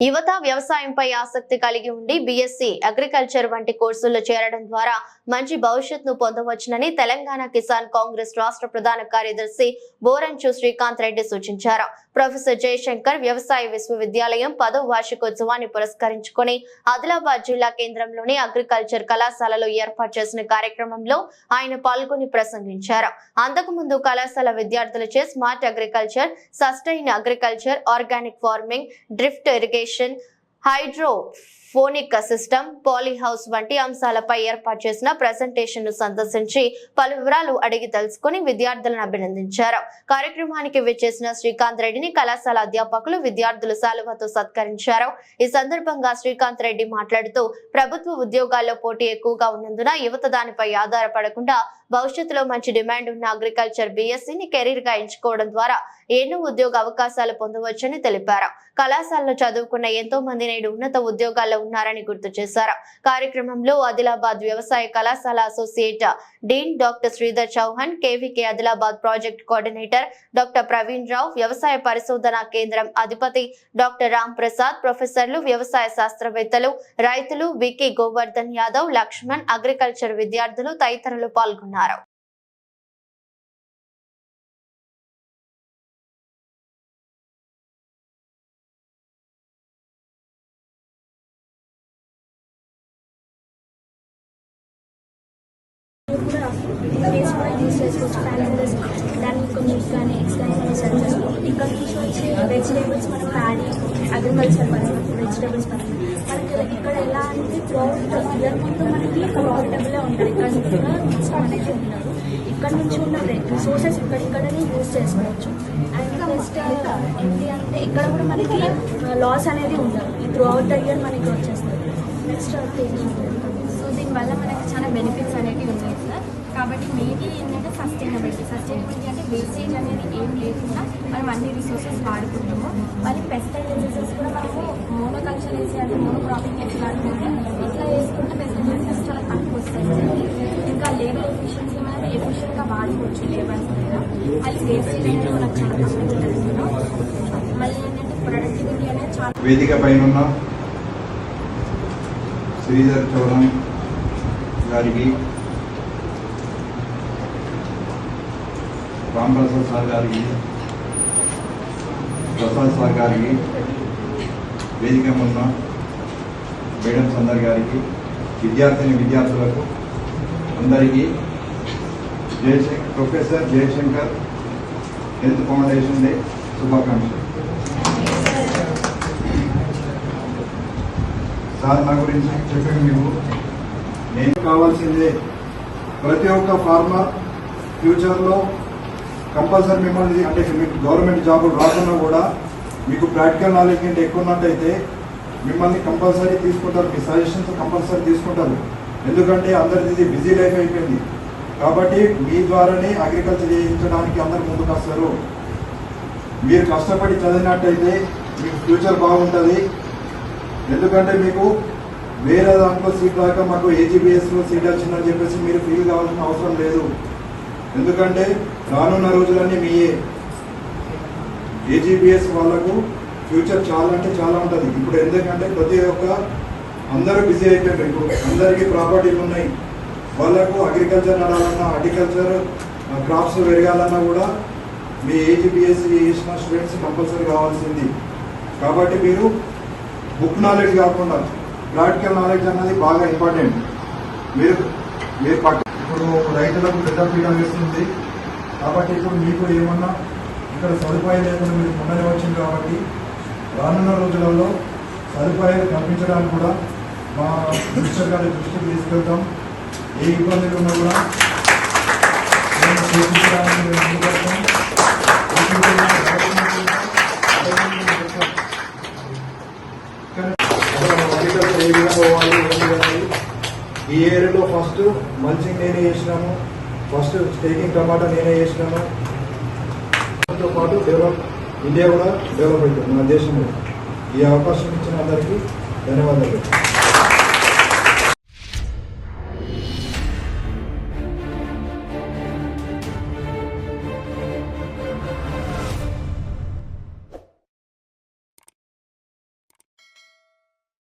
యువత వ్యవసాయంపై ఆసక్తి కలిగి ఉండి బీఎస్సీ అగ్రికల్చర్ వంటి కోర్సుల్లో చేరడం ద్వారా మంచి భవిష్యత్తును పొందవచ్చునని తెలంగాణ కిసాన్ కాంగ్రెస్ రాష్ట్ర ప్రధాన కార్యదర్శి బోరంచు శ్రీకాంత్ రెడ్డి సూచించారు. ప్రొఫెసర్ జయశంకర్ వ్యవసాయ విశ్వవిద్యాలయం పదవ వార్షికోత్సవాన్ని పురస్కరించుకుని ఆదిలాబాద్ జిల్లా కేంద్రంలోని అగ్రికల్చర్ కళాశాలలో ఏర్పాటు చేసిన కార్యక్రమంలో ఆయన పాల్గొని ప్రసంగించారు. అంతకుముందు కళాశాల విద్యార్థులచే smart agriculture sustain agriculture organic farming drift irrigation hydro. Phonic system poly house వంటి అంశాలపై ఏర్పాటు చేసిన ప్రెజెంటేషన్ను సందర్శించి పలు వివరాలు అడిగి తెలుసుకుని విద్యార్థులను అభినందించారు. కార్యక్రమానికి విచ్చేసిన శ్రీకాంత్ రెడ్డిని కళాశాల అధ్యాపకులు విద్యార్థులు సాలువతో సత్కరించారు. ఈ సందర్భంగా శ్రీకాంత్ రెడ్డి మాట్లాడుతూ ప్రభుత్వ ఉద్యోగాల్లో పోటీ ఎక్కువగా ఉన్నందున యువత దానిపై ఆధారపడకుండా భవిష్యత్తులో మంచి డిమాండ్ ఉన్న అగ్రికల్చర్ బీఎస్సీని కెరీర్గా ఎంచుకోవడం ద్వారా ఎన్నో ఉద్యోగ అవకాశాలు పొందవచ్చని తెలిపారు. కళాశాలలో చదువుకున్న ఎంతో మంది నేడు ఉన్నత ఉద్యోగాల్లో ఉన్నారని గుర్తు చేశారు. కార్యక్రమంలో ఆదిలాబాద్ వ్యవసాయ కళాశాల associate dean doctor Sridhar Chauhan KVK Adilabad project coordinator doctor Praveen Rao వ్యవసాయ పరిశోధన కేంద్రం అధిపతి డాక్టర్ రామ్ ప్రసాద్ ప్రొఫెసర్లు వ్యవసాయ శాస్త్రవేత్తలు రైతులు వికీ గోవర్ధన్ యాదవ్ లక్ష్మణ్ అగ్రికల్చర్ విద్యార్థులు తదితరులు పాల్గొన్నారు. కూడా డేస్ కూడా యూస్ చేసుకోవచ్చు ప్యాలెండర్స్ దానికి కొన్ని కానీ ఎక్స్ కానీ సెర్చ్ చేసుకోవచ్చు ఇంకా నుంచి వచ్చి వెజిటేబుల్స్ మనం ప్యాడీ అగ్రికల్చర్ పరంగా వెజిటేబుల్స్ పరంగా మనకి ఇక్కడ ఎలా అంటే త్రూఅవుట్ ఇయర్ మొత్తం మనకి ప్రాఫిటబుల్గా ఉంటుంది. ఇక్కడ నుంచి అనేది నెక్స్ట్ మనకి ఉండదు ఇక్కడ నుంచి ఉన్న రిసోర్సెస్ ఇక్కడిక్కడనే యూస్ చేసుకోవచ్చు. అండ్ నెక్స్ట్ uh, ఏంటి అంటే ఇక్కడ కూడా మనకి uh, లాస్ అనేది ఉండదు. ఈ త్రూఅవుట్ ద ఇయర్ మనకి వచ్చేస్తుంది. నెక్స్ట్ సో uh, దీనివల్ల మనకి చాలా బెనిఫిట్స్ అనేవి ఉన్నాయి సార్ కాబట్టి మెయిన్లీ ఏంటంటే సస్టైనబిలిటీ సస్టైనబిలిటీ అంటే వేస్టేజ్ అనేది ఏం లేకుండా మనం అన్ని రిసోర్సెస్ వాడుకుంటాము మరి పెస్టైడ్ డిసీజెస్ కూడా మనము మోనోకల్చర్ వేసి అంటే మోనో క్రాపింగ్ వాడుకుంటే ఇట్లా వేసుకుంటే పెస్టిసైడ్స్ చాలా తక్కువ వస్తాయి. ఇంకా లేబర్ ఎఫిషియన్సీ మనం ఎఫిషియెంట్గా వాడుకోవచ్చు లేబర్స్ మీద మళ్ళీ వేస్టేజ్ అనేది మనకు చాలా మళ్ళీ ఏంటంటే ప్రొడక్టివిటీ అనేది చాలా వేదిక పైన శ్రీధర్ చౌరం గారికి రాంప్రసాద్ సార్ గారికి ప్రసాద్ సార్ గారికి వేదిక ఉన్న మేడం సందర్ గారికి విద్యార్థిని విద్యార్థులకు అందరికీ Jayashankar professor Jayashankar health foundation day శుభాకాంక్షలు. సార్ నా గురించి చెప్పండి మీకు నేను కావాల్సిందే ప్రతి ఒక్క ఫార్మర్ ఫ్యూచర్లో కంపల్సరీ మిమ్మల్ని అంటే మీకు గవర్నమెంట్ జాబ్ రాకున్నా కూడా మీకు ప్రాక్టికల్ నాలెడ్జ్ కంటే ఎక్కువ ఉన్నట్టయితే మిమ్మల్ని కంపల్సరీ తీసుకుంటారు మీ సజెషన్స్ కంపల్సరీ తీసుకుంటారు. ఎందుకంటే అందరిది ఇది బిజీ లైఫ్ అయిపోయింది. కాబట్టి మీ ద్వారానే అగ్రికల్చర్ చేయించడానికి అందరు ముందుకు వస్తారు. మీరు కష్టపడి చదివినట్టయితే మీకు ఫ్యూచర్ బాగుంటుంది. ఎందుకంటే మీకు వేరే దాంట్లో సీట్ రాక మాకు ఏజీబీఎస్లో సీట్ వచ్చిందని చెప్పేసి మీరు ఫీల్ కావాల్సిన అవసరం లేదు. ఎందుకంటే రానున్న రోజులన్నీ మీయే ఏజీబీఎస్ వాళ్ళకు ఫ్యూచర్ చాలా అంటే చాలా ఉంటుంది. ఇప్పుడు ఎందుకంటే ప్రతి ఒక్క అందరూ బిజీ అయిపోయారు. ఇప్పుడు అందరికీ ప్రాపర్టీలు ఉన్నాయి. వాళ్ళకు అగ్రికల్చర్ నడాలన్నా హార్టికల్చర్ క్రాప్స్ పెరగాలన్నా కూడా మీ ఏజీబీఎస్సీ చేసిన స్టూడెంట్స్ కంపల్సరీ కావాల్సింది. కాబట్టి మీరు బుక్ నాలెడ్జ్ కాకుండా ప్రాక్టికల్ నాలెడ్జ్ అన్నది బాగా ఇంపార్టెంట్ మీరు మీరు పక్క ఇప్పుడు రైతులకు పెద్ద పీడ వేస్తుంది. కాబట్టి ఇప్పుడు మీకు ఏమన్నా ఇక్కడ సదుపాయం లేకుండా మీరు మొన్ననే వచ్చింది కాబట్టి రానున్న రోజులలో సదుపాయాలు కల్పించడానికి కూడా మా మినిస్టర్ గారి దృష్టికి తీసుకెళ్తాం. ఏ ఇబ్బందులు ఉన్నా కూడా మేము చేయించడానికి మేము ఏ విధంగా పోవాలి ఈ ఏరియాలో ఫస్ట్ మల్చింగ్ నేనే చేసినాము. ఫస్ట్ స్టేకింగ్ టమాటా నేనే చేసినాను దాంతో పాటు డెవలప్ ఇండియా కూడా డెవలప్ అవుతుంది మన దేశంలో ఈ అవకాశం ఇచ్చిన అందరికీ ధన్యవాదాలు.